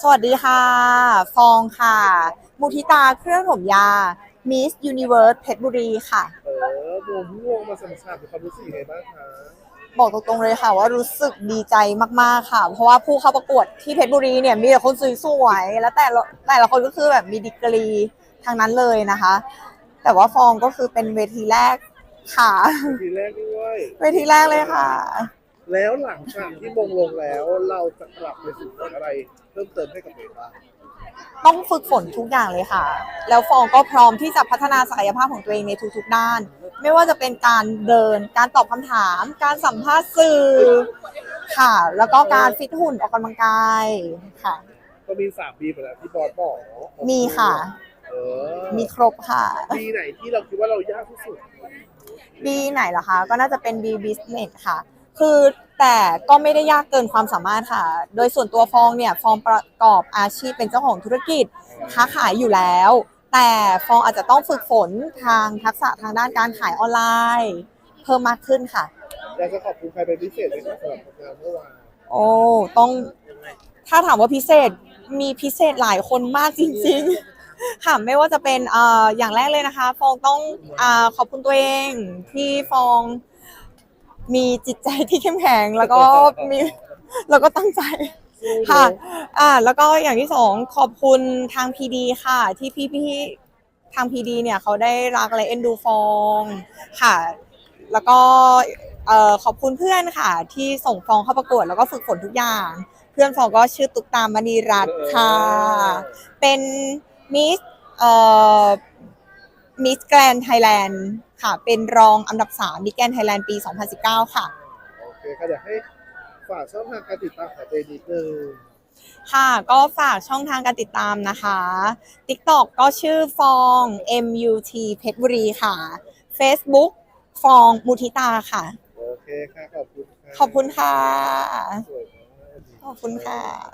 สวัสดีค่ะ ฟองค่ะ มุทิตาเครื่องถมยา Miss Universe เพชรบุรีค่ะ เออโดนง่วงมาสัมผัสความรู้สึกยังไงบ้างคะบอกตรงๆเลยค่ะ ว่ารู้สึกดีใจมากๆค่ะ เพราะว่าผู้เข้าประกวดที่เพชรบุรีเนี่ยมีแต่คนสวยๆ แล้วแต่ละแต่ละคนก็คือแบบมีดีกรีทางนั้นเลยนะคะ แต่ว่าฟองก็คือเป็นเวทีแรกค่ะ ทีแรกด้วย เวทีแรกเลยค่ะ แล้วหลังจากที่มงลงแล้วเราจะกลับไปสู่อะไร เพิ่มเติมให้กับเด็กบ้างต้องฝึกฝนทุกอย่างเลยค่ะ แล้วฟองก็พร้อมที่จะพัฒนาศักยภาพของตัวเองในทุกๆด้าน ไม่ว่าจะเป็นการเดิน การตอบคำถาม การสัมภาษณ์สื่อค่ะ แล้วก็การฟิตหุ่นออกกำลังกายค่ะ ก็มีสามปีไปแล้วที่บอสบอกเนอะมีค่ะเออมีครบค่ะปีไหนที่เราคิดว่าเรายากที่สุดบีไหนล่ะคะ ก็น่าจะเป็น B business ค่ะ คือแต่ก็ไม่ได้ยากเกินความสามารถค่ะ โดยส่วนตัวฟองเนี่ยฟองประกอบอาชีพเป็นเจ้าของธุรกิจค้าขายอยู่แล้ว แต่ฟองอาจจะต้องฝึกฝนทางทักษะทางด้านการขายออนไลน์ เพิ่มมากขึ้นค่ะ อยากจะขอบคุณใครเป็นพิเศษไหมครับสำหรับผลงานเมื่อวานโอ้ต้องถ้าถามว่าพิเศษมีพิเศษหลายคนมากจริงๆ ค่ะไม่ว่าจะเป็นเอ่ออย่างแรกเลยนะคะ ฟองต้องอ่าขอบคุณตัวเองที่ฟอง มีจิตใจที่เข้มแข็งแล้วก็มีแล้วก็ตั้งใจค่ะ อ่า แล้วก็อย่างที่สองขอบคุณทางพีดีค่ะ ที่พี่พี่ๆทางพีดีเนี่ยเขาได้รักและเอ็นดูฟองค่ะ แล้วก็เอ่อขอบคุณเพื่อนค่ะ ที่ส่งฟองเข้าประกวดแล้วก็ฝึกฝนทุกอย่าง เพื่อนฟองก็ชื่อตุ๊กตามณีรัตน์ค่ะ เป็นมิสเอ่อ มิสแกรนไทยแลนด์ค่ะ เป็นรองอันดับ3มิสแกรนไทยแลนด์ปี 2019 ค่ะ โอเคค่ะอยากให้ฝากช่องทางการติดตามของตัวเองนิดนึงค่ะ ก็ฝากช่องทางการติดตามนะคะ TikTok ก็ชื่อฟอง MUT เพชรบุรีค่ะ Facebook ฟองมุทิตาค่ะ โอเคค่ะ ขอบคุณค่ะขอบคุณค่ะ สวยมาก ขอบคุณค่ะโอ